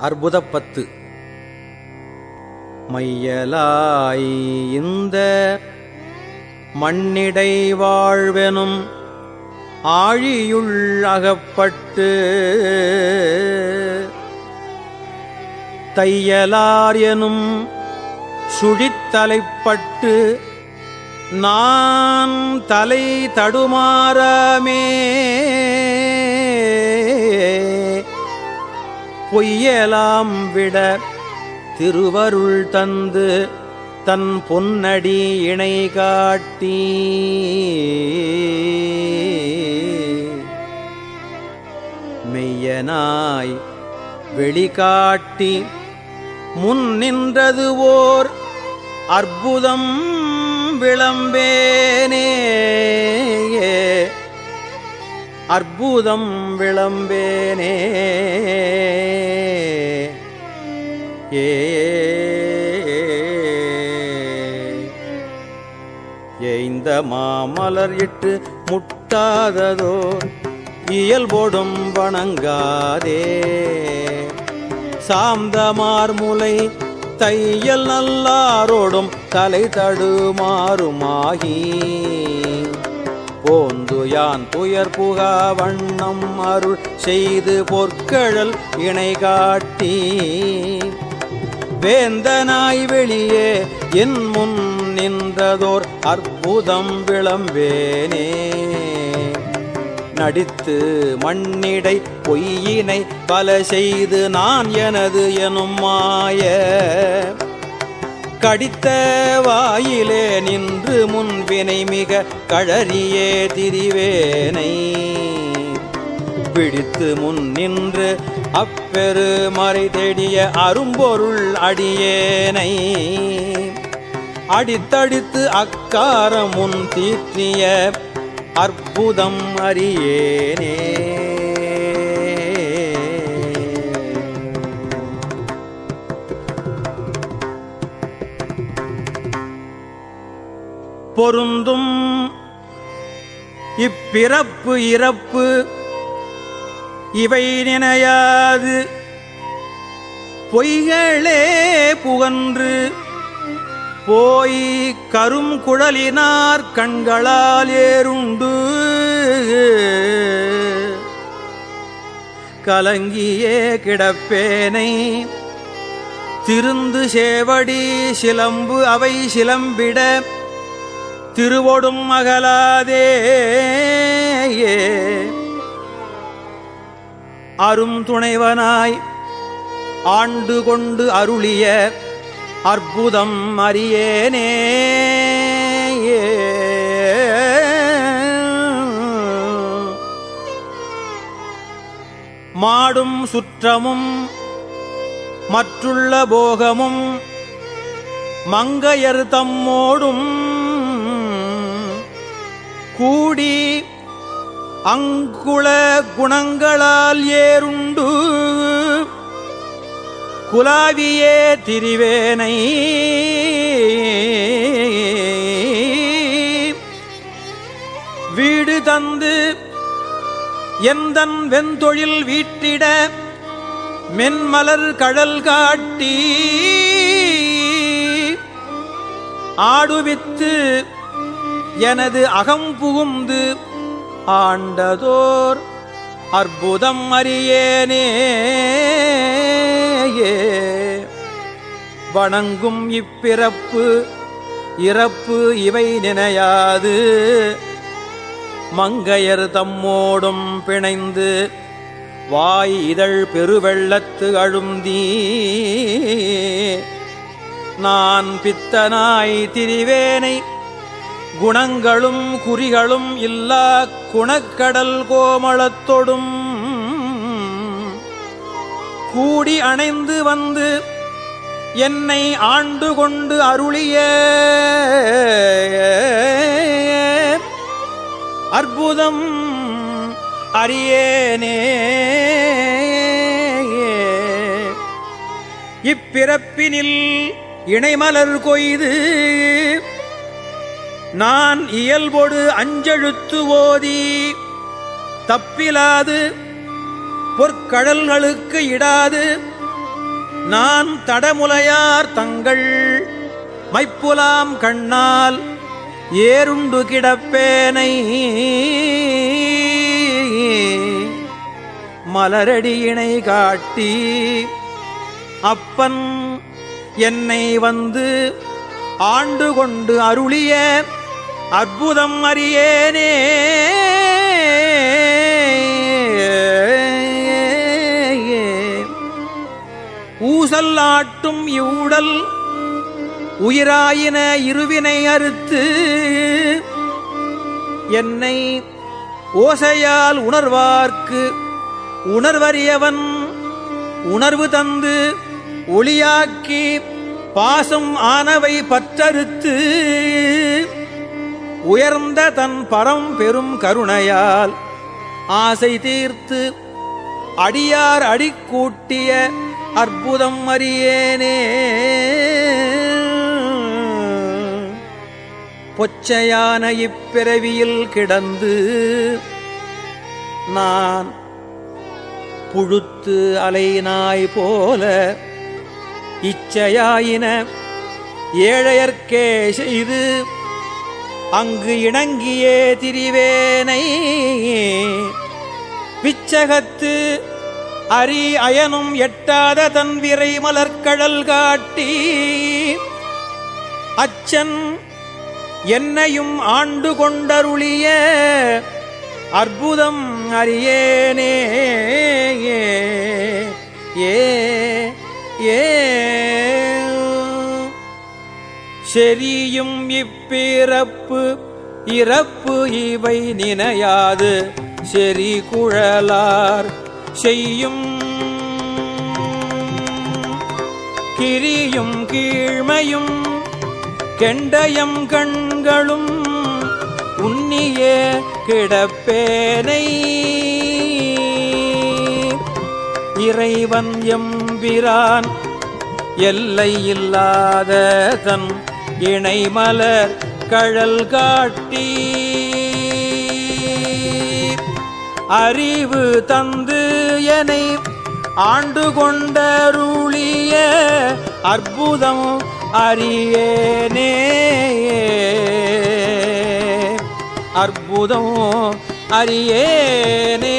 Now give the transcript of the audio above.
அற்புதப்பத்து. மையலாய் இந்த மண்ணிடை வாழ்வெனும் ஆழியுள் அகப்பட்டு தையலார் எனும் சுழித்தலைப்பட்டு நான் தலை தடுமாறமே பொய்யலாம் விட திருவருள் தந்து தன் பொன்னடி இணை காட்டி. மெய்யனாய் வெளிகாட்டி முன் நின்றது ஓர் அற்புதம் விளம்பேனே. அற்புதம் விளம்பேனே. ஏ ஏய்ந்த மாமலர் இட்டு முட்டாததோ இயல்போடும் வணங்காதே. சாந்தமார் முலை தையல் நல்லாரோடும் தலை தடுமாறுமாகி. போந்து யான் துயர் புகா வண்ணம் அருள் செய்து பொற்கழல் இணை காட்டி வேந்தனாய் வெளியே என் முன் நின்றதோர் அற்புதம் விளம்பேனே. நடித்து மண்ணிடை பொய்யினை பல செய்து நான் எனது எனும் மாய. கடித்த வாயிலே நின்று முன்வினை மிக கழறியே திரிவேனை. பிடித்து முன் நின்று அப்பெரு மறை தேடிய அரும்பொருள் அடியேனை. அடித்தடித்து அக்காரமுன் முன் தீற்றிய அற்புதம் அறியேனே. பொருந்தும் இப்பிறப்பு இறப்பு இவை நினையாது. பொய்களே புகன்று போய் கரும் குழலினார் கண்களால் ஏறுண்டு. கலங்கியே கிடப்பேனை திருந்து சேவடி சிலம்பு அவை சிலம்பிட திருவொடும் அகலாதே. அரும் துணைவனாய் ஆண்டு கொண்டு அருளிய அற்புதம் அறியேனே. மாடும் சுற்றமும் மற்றுள்ள போகமும் மங்கையர் தம்மோடும் கூடி அங்குள குணங்களால் ஏறுண்டு. குலாவியே திரிவேனை. வீடு தந்து எந்தன் வெந்தொழில் வீட்டிட மென்மலர் கடல் காட்டி. ஆடுவித்து எனது அகம் புகுந்து ஆண்டதோர் அற்புதம் அறியேனே வணங்கும் இப்பிறப்பு இறப்பு இவை நினையாது. மங்கையர் தம்மோடும் பிணைந்து வாய் இதழ் பெருவெள்ளத்து அழுந்தீ நான் பித்தனாய் திரிவேனை குணங்களும் குறிகளும் இல்லா குணக்கடல் கோமளத்தொடும். கூடி அணைந்து வந்து என்னை ஆண்டு கொண்டு அருளிய அற்புதம் அறியேனே. இப்பிறப்பினில் இணைமலர் கொய்து நான் இயல்பொடு அஞ்செழுத்து ஓதி தப்பிலாது பொற்கடல்களுக்கு இடாது. நான் தடமுலையார் தங்கள் மைப்புலாம் கண்ணால் ஏருண்டு கிடப்பேனை. மலரடியினை காட்டி அப்பன் என்னை வந்து ஆண்டு கொண்டு அருளிய அற்புதம் அறியேனே. ஊசல் ஆட்டும் இவ்வுடல் உயிராயின இருவினை அறுத்து என்னை ஓசையால் உணர்வார்க்கு உணர்வறியவன் உணர்வு தந்து ஒளியாக்கி பாசம் ஆனவை பற்றறுத்து உயர்ந்த தன் பரம் பெரும் கருணையால் ஆசை தீர்த்து அடியார் அடிக்கூட்டிய அற்புதம் அறியேனே. பொச்சையான இப்பிறவியில் கிடந்து நான் புழுத்து அலைநாய் போல இச்சையாயின ஏழையர்க்கே செய்து அங்கு இணங்கியே திரிவேனை. பிச்சகத்து அரி அயனும் எட்டாத தன் விரை மலர்கடல் காட்டி. அச்சன் என்னையும் ஆண்டு கொண்டருளிய அற்புதம் அறியேனே. ஏ ஏ ஏ செரியும் இப்பிறப்பு இறப்பு இவை நினையாது. செறி குழலார் செய்யும் கிரியும் கீழ்மையும் கெண்டயம் கண்களும் உன்னிய கிடப்பேனை. இறைவன் எம்பிரான் எல்லை இல்லாத தன் இணைமலர் கழல் காட்டி அறிவு தந்து எனை ஆண்டு கொண்டருளிய அற்புதம் அறியேனே. அற்புதம் அறியேனே.